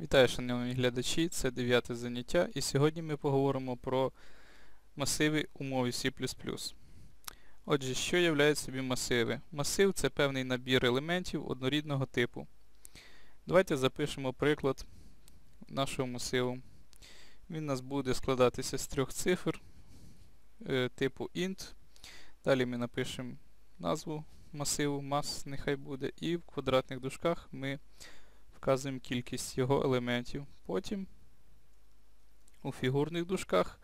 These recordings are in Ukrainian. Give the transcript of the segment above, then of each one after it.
Вітаю, шановні глядачі, це дев'яте заняття, і сьогодні ми поговоримо про масиви у мові C++. Отже, що являють собі масиви? Масив це певний набір елементів однорідного типу. Давайте запишемо приклад нашого масиву. Він у нас буде складатися з трьох цифр е, типу int. Далі ми напишемо назву масиву, mass нехай буде, і в квадратних дужках ми вказуємо кількість його елементів. Потім у фігурних дужках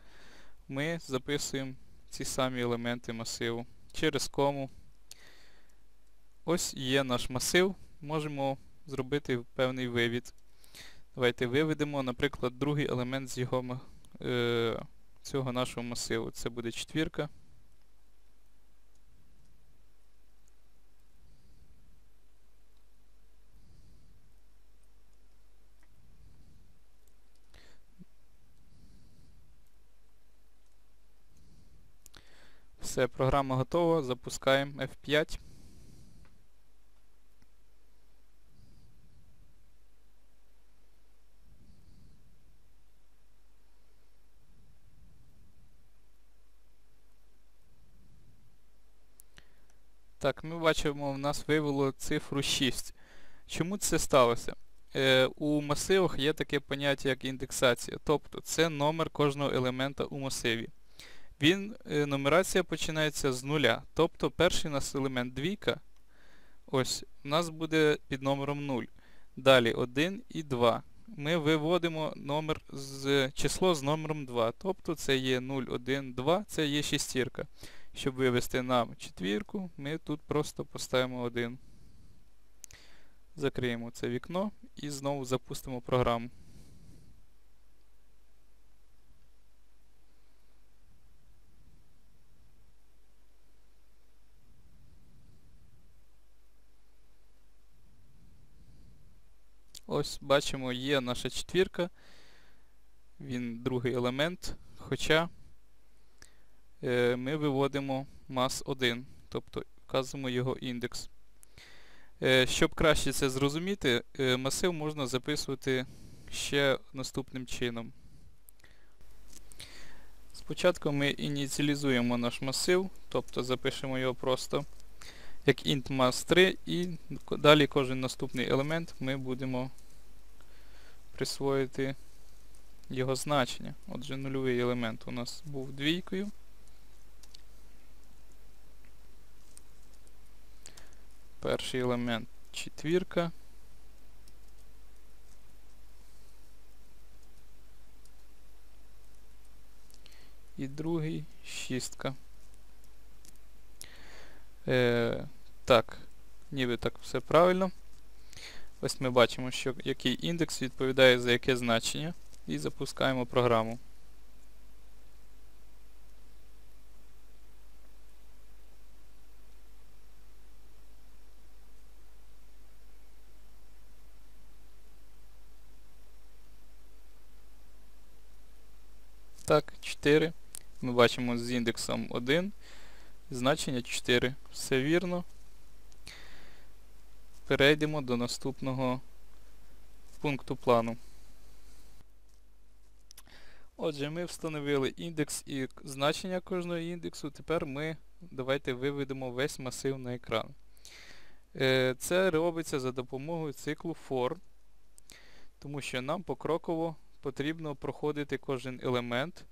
ми записуємо ці самі елементи масиву через кому. Ось є наш масив. Можемо зробити певний вивід. Давайте виведемо, наприклад, другий елемент з його, е, цього нашого масиву. Це буде четвірка. Все, програма готова. Запускаємо F5. Так, ми бачимо, в нас вивело цифру 6. Чому це сталося? Е, У масивах є таке поняття, як індексація. Тобто це номер кожного елемента у масиві. Він, е, Нумерація починається з нуля. Тобто перший у нас елемент двійка. Ось, у нас буде під номером 0. Далі 1 і 2. Ми виводимо номер з, число з номером 2. Тобто це є 0, 1, 2, це є шестірка. Щоб вивести нам четвірку, ми тут просто поставимо 1. Закриємо це вікно і знову запустимо програму. Ось бачимо, є наша четвірка. Він другий елемент. Хоча е, ми виводимо мас 1, тобто вказуємо його індекс. Е, щоб краще це зрозуміти, е, масив можна записувати ще наступним чином. Спочатку ми ініціалізуємо наш масив, тобто запишемо його просто як int mass 3 і далі кожен наступний елемент ми будемо присвоїти його значення. Отже, нульовий елемент у нас був двійкою. Перший елемент четвірка. І другий шістка. Е, Так, ніби так все правильно. Ось ми бачимо, що який індекс відповідає за яке значення. І запускаємо програму. Так, 4. Ми бачимо з індексом 1. Значення 4. Все вірно. Перейдемо до наступного пункту плану. Отже, ми встановили індекс і значення кожного індексу. Тепер ми давайте виведемо весь масив на екран. Е, це робиться за допомогою циклу for, тому що нам покроково потрібно проходити кожен елемент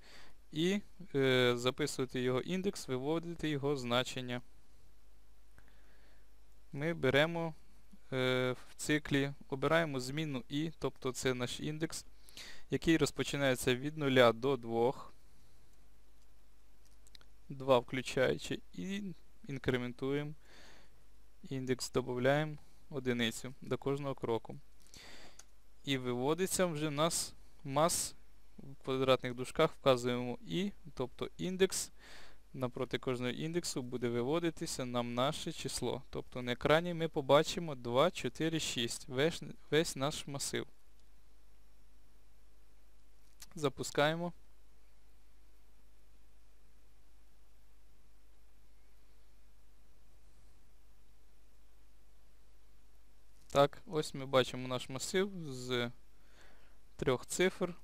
і е, записувати його індекс, виводити його значення. Ми беремо в циклі, обираємо зміну і, тобто це наш індекс, який розпочинається від 0 до 2, 2 включаючи, і інкрементуємо індекс, додаємо одиницю до кожного кроку. І виводиться вже в нас мас в квадратних дужках вказуємо і, тобто індекс. Напроти кожного індексу буде виводитися нам наше число. Тобто на екрані ми побачимо 2, 4, 6. Весь, весь наш масив. Запускаємо. Так, ось ми бачимо наш масив з трьох цифр.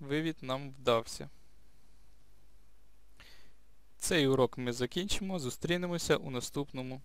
Вивід нам вдався. Цей урок ми закінчимо. Зустрінемося у наступному